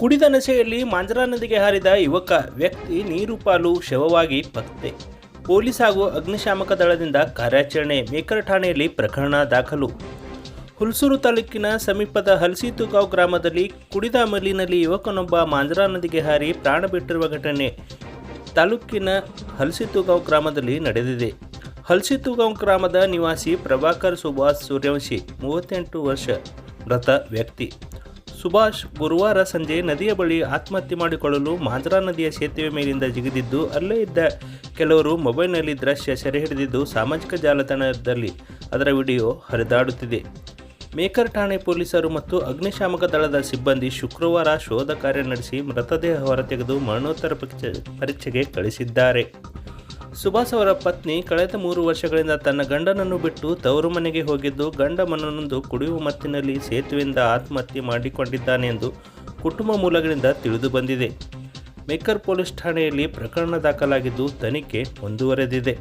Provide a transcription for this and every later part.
ಕುಡಿದ ನಶೆಯಲ್ಲಿ ಮಾಂಜರಾ ನದಿಗೆ ಹಾರಿದ ಯುವಕ ವ್ಯಕ್ತಿ ನೀರು ಪಾಲು ಶವವಾಗಿ ಪತ್ತೆ. ಪೊಲೀಸ್ ಹಾಗೂ ಅಗ್ನಿಶಾಮಕ ದಳದಿಂದ ಕಾರ್ಯಾಚರಣೆ ಮೇಕರ್ ಠಾಣೆಯಲ್ಲಿ ಪ್ರಕರಣ ದಾಖಲು. ಹುಲ್ಸೂರು ತಾಲೂಕಿನ ಸಮೀಪದ ಹಲಸಿತುಗಾವ್ ಗ್ರಾಮದಲ್ಲಿ ಕುಡಿದ ಮಲಿನಲ್ಲಿ ಯುವಕನೊಬ್ಬ ಮಾಂಜರಾ ನದಿಗೆ ಹಾರಿ ಪ್ರಾಣ ಬಿಟ್ಟಿರುವ ಘಟನೆ ತಾಲೂಕಿನ ಹಲಸಿತುಗಾವ್ ಗ್ರಾಮದಲ್ಲಿ ನಡೆದಿದೆ. ಹಲಸಿತುಗಾವ್ ಗ್ರಾಮದ ನಿವಾಸಿ ಪ್ರಭಾಕರ್ ಸುಭಾಷ್ ಸೂರ್ಯವಂಶಿ, ಮೂವತ್ತೆಂಟು ವರ್ಷ ಮೃತ ವ್ಯಕ್ತಿ. ಸುಭಾಷ್ ಗುರುವಾರ ಸಂಜೆ ನದಿಯ ಬಳಿ ಆತ್ಮಹತ್ಯೆ ಮಾಡಿಕೊಳ್ಳಲು ಮಾಂಜ್ರಾ ನದಿಯ ಸೇತುವೆ ಮೇಲಿಂದ ಜಿಗಿದಿದ್ದು, ಅಲ್ಲೇ ಇದ್ದ ಕೆಲವರು ಮೊಬೈಲ್ನಲ್ಲಿ ದೃಶ್ಯ ಸೆರೆ ಹಿಡಿದಿದ್ದು ಸಾಮಾಜಿಕ ಜಾಲತಾಣದಲ್ಲಿ ಅದರ ವಿಡಿಯೋ ಹರಿದಾಡುತ್ತಿದೆ. ಮೇಕರ್ ಠಾಣೆ ಪೊಲೀಸರು ಮತ್ತು ಅಗ್ನಿಶಾಮಕ ದಳದ ಸಿಬ್ಬಂದಿ ಶುಕ್ರವಾರ ಶೋಧ ಕಾರ್ಯ ನಡೆಸಿ ಮೃತದೇಹ ಹೊರತೆಗೆದು ಮರಣೋತ್ತರ ಪರೀಕ್ಷೆ- ಪರೀಕ್ಷೆಗೆ ಕಳಿಸಿದ್ದಾರೆ. ಸುಭಾಷ್ ಅವರ ಪತ್ನಿ ಕಳೆದ ಮೂರು ವರ್ಷಗಳಿಂದ ತನ್ನ ಗಂಡನನ್ನು ಬಿಟ್ಟು ತವರು ಮನೆಗೆ ಹೋಗಿದ್ದು ಗಂಡ ಮನನೊಂದು ಕುಡಿಯುವ ಮತ್ತಿನಲ್ಲಿ ಸೇತುವೆಯಿಂದ ಆತ್ಮಹತ್ಯೆ ಮಾಡಿಕೊಂಡಿದ್ದಾನೆ ಎಂದು ಕುಟುಂಬ ಮೂಲಗಳಿಂದ ತಿಳಿದು ಬಂದಿದೆ. ಮೇಕರ್ ಪೊಲೀಸ್ ಠಾಣೆಯಲ್ಲಿ ಪ್ರಕರಣ ದಾಖಲಾಗಿದ್ದು ತನಿಖೆ ಮುಂದುವರೆದಿದೆ.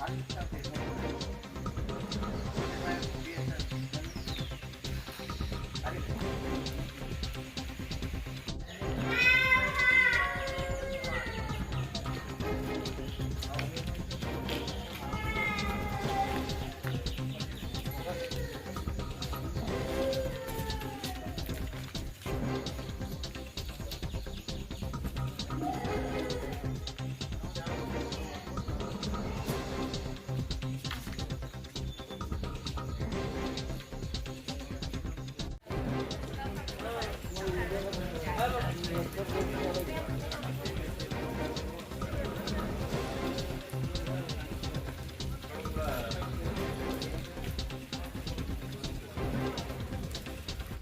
아니, Right.